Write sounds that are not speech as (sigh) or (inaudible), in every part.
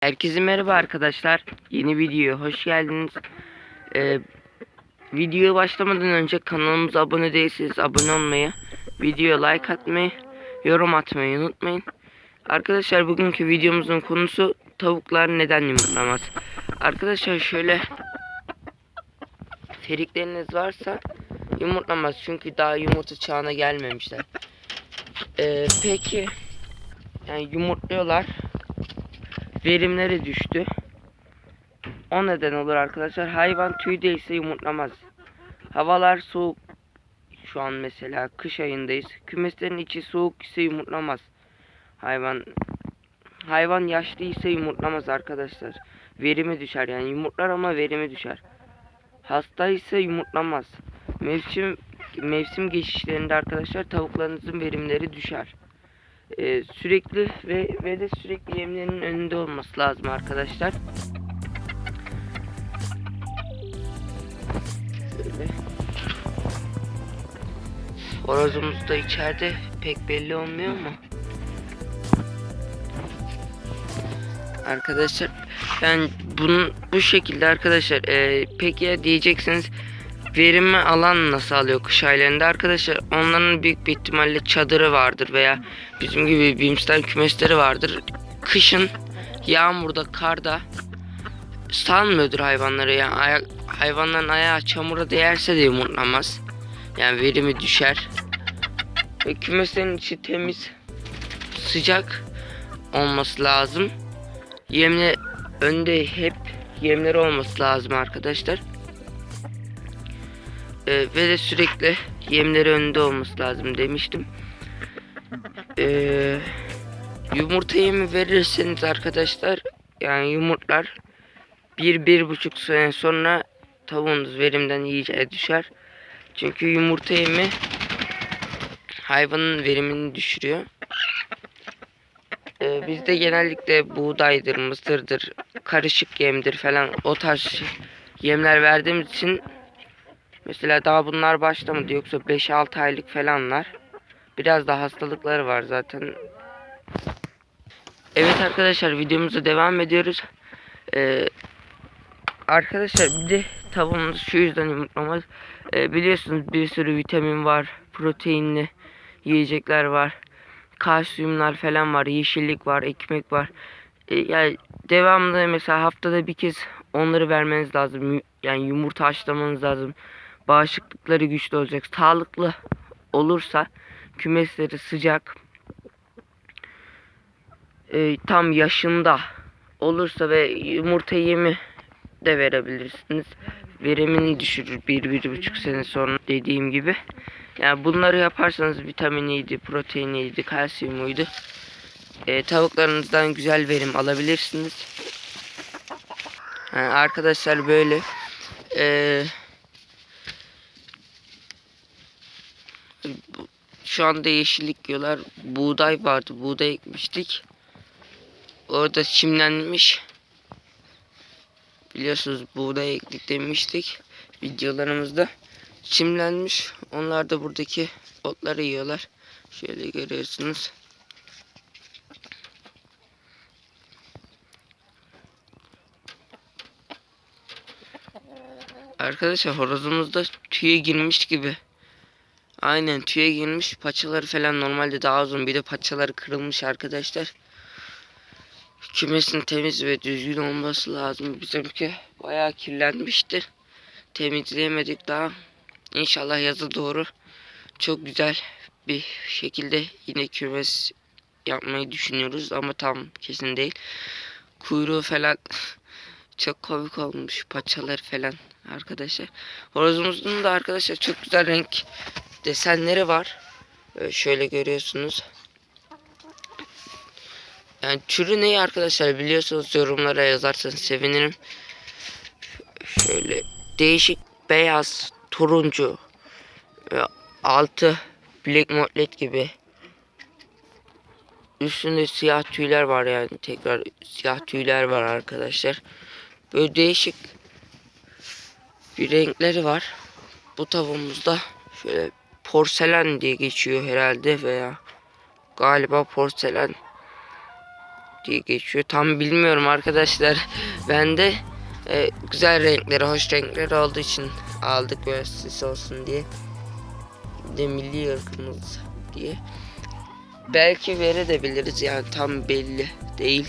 Herkese merhaba arkadaşlar. Yeni videoya hoş geldiniz. Ee, videoya başlamadan önce kanalımıza abone değilseniz abone olmayı, videoya like atmayı, yorum atmayı unutmayın. Arkadaşlar bugünkü videomuzun konusu tavuklar neden yumurtlamaz? Arkadaşlar şöyle ferikleriniz varsa yumurtlamaz çünkü daha yumurta çağına gelmemişler. Ee, peki yani yumurtluyorlar verimleri düştü. O neden olur arkadaşlar. Hayvan tüy değilse yumurtlamaz. Havalar soğuk. Şu an mesela kış ayındayız. Kümeslerin içi soğuk ise yumurtlamaz. Hayvan hayvan yaşlı ise yumurtlamaz arkadaşlar. Verimi düşer yani yumurtlar ama verimi düşer. Hasta ise yumurtlamaz. Mevsim mevsim geçişlerinde arkadaşlar tavuklarınızın verimleri düşer. Ee, sürekli ve ve de sürekli yemlerinin önünde olması lazım arkadaşlar. Şöyle. Da içeride pek belli olmuyor mu? Arkadaşlar ben bunun bu şekilde arkadaşlar e, peki ya diyeceksiniz verimi alan nasıl alıyor kış aylarında? Arkadaşlar onların büyük bir ihtimalle çadırı vardır veya bizim gibi bimsler kümesleri vardır. Kışın yağmurda karda salmıyordur hayvanları. Yani ayak, hayvanların ayağı çamura değerse de yumurtlamaz. Yani verimi düşer. Ve kümeslerin içi temiz sıcak olması lazım. Yemle önde hep yemleri olması lazım arkadaşlar ee, ve de sürekli yemleri önünde olması lazım demiştim. Ee, yumurta yemi verirseniz arkadaşlar yani yumurtlar bir bir buçuk sene sonra tavuğunuz verimden iyice düşer. Çünkü yumurta yemi hayvanın verimini düşürüyor. Ee, bizde genellikle buğdaydır, mısırdır, karışık yemdir falan o tarz yemler verdiğimiz için Mesela daha bunlar başlamadı yoksa 5-6 aylık falanlar. Biraz da hastalıkları var zaten. Evet arkadaşlar videomuza devam ediyoruz. Ee, arkadaşlar bir de tavuğumuz şu yüzden yumurtlamaz. Ee, biliyorsunuz bir sürü vitamin var. Proteinli yiyecekler var. Kalsiyumlar falan var. Yeşillik var. Ekmek var. Ee, yani devamlı mesela haftada bir kez onları vermeniz lazım. Yani yumurta haşlamanız lazım bağışıklıkları güçlü olacak. Sağlıklı olursa kümesleri sıcak e, tam yaşında olursa ve yumurta yemi de verebilirsiniz. Verimini düşürür bir, bir buçuk sene sonra dediğim gibi. Yani bunları yaparsanız vitaminiydi, proteiniydi, kalsiyumuydu. E, tavuklarınızdan güzel verim alabilirsiniz. Yani arkadaşlar böyle. Eee Şu anda yeşillik yiyorlar. Buğday vardı. Buğday ekmiştik. Orada çimlenmiş. Biliyorsunuz buğday ektik demiştik. Videolarımızda. Çimlenmiş. Onlar da buradaki otları yiyorlar. Şöyle görüyorsunuz. Arkadaşlar horozumuzda tüye girmiş gibi. Aynen tüye girmiş. Paçaları falan normalde daha uzun. Bir de paçaları kırılmış arkadaşlar. Kümesin temiz ve düzgün olması lazım. Bizimki bayağı kirlenmişti. Temizleyemedik daha. İnşallah yazı doğru çok güzel bir şekilde yine kümes yapmayı düşünüyoruz ama tam kesin değil. Kuyruğu falan (laughs) çok komik olmuş paçaları falan arkadaşlar. Horozumuzun da arkadaşlar çok güzel renk desenleri var. Ee, şöyle görüyorsunuz. Yani türü ne arkadaşlar biliyorsanız yorumlara yazarsanız sevinirim. Şöyle değişik beyaz, turuncu ve altı black modelet gibi. Üstünde siyah tüyler var yani tekrar siyah tüyler var arkadaşlar. Böyle değişik bir renkleri var. Bu tavuğumuzda şöyle porselen diye geçiyor herhalde veya galiba porselen diye geçiyor. Tam bilmiyorum arkadaşlar. (laughs) Ben de e, güzel renkleri, hoş renkleri olduğu için aldık böyle süs olsun diye. Bir de milli ırkımız diye. Belki verebiliriz yani tam belli değil.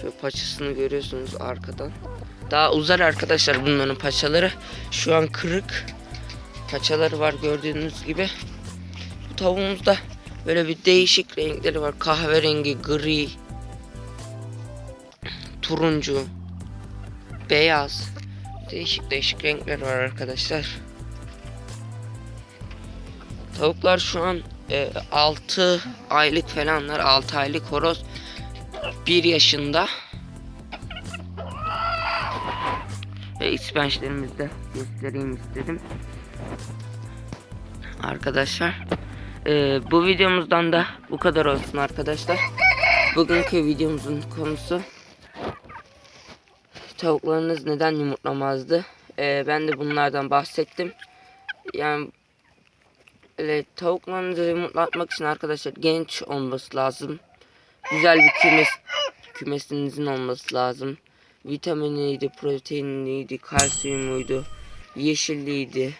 Şöyle paçasını görüyorsunuz arkadan. Daha uzar arkadaşlar bunların paçaları. Şu an kırık. Paçaları var gördüğünüz gibi. Bu tavuğumuzda böyle bir değişik renkleri var. Kahverengi, gri, turuncu, beyaz. Değişik değişik renkler var arkadaşlar. Tavuklar şu an 6 aylık falanlar. 6 aylık horoz 1 yaşında. Ve ispençlerimizi de göstereyim istedim. Arkadaşlar. e, bu videomuzdan da bu kadar olsun arkadaşlar. Bugünkü videomuzun konusu tavuklarınız neden yumurtlamazdı? E, ben de bunlardan bahsettim. Yani öyle tavuklarınızı yumurtlatmak için arkadaşlar genç olması lazım. Güzel bir kümes kümesinizin olması lazım. Vitaminiydi, proteiniydi, kalsiyumuydu, yeşilliydi,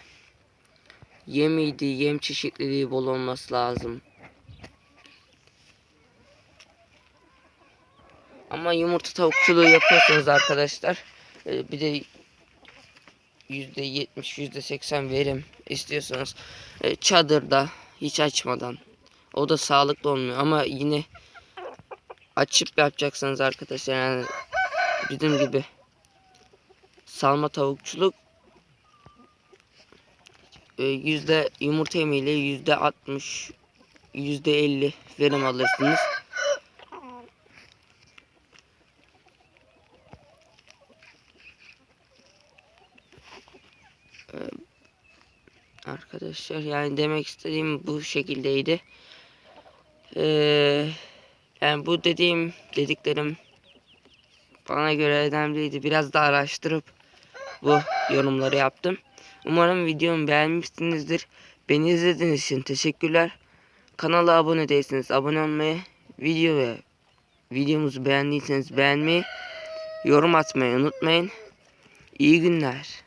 yemiydi, yem çeşitliliği bol olması lazım. Ama yumurta tavukçuluğu yapıyorsanız arkadaşlar. E, bir de yüzde yetmiş, yüzde seksen verim istiyorsanız e, çadırda hiç açmadan. O da sağlıklı olmuyor ama yine açıp yapacaksınız arkadaşlar. Yani bizim gibi salma tavukçuluk yüzde yumurta yemiyle yüzde altmış yüzde elli verim alırsınız. E, Arkadaşlar yani demek istediğim bu şekildeydi. Ee, yani bu dediğim dediklerim bana göre önemliydi. Biraz da araştırıp bu yorumları yaptım. Umarım videomu beğenmişsinizdir. Beni izlediğiniz için teşekkürler. Kanala abone değilseniz abone olmayı, video ve videomuzu beğendiyseniz beğenmeyi, yorum atmayı unutmayın. İyi günler.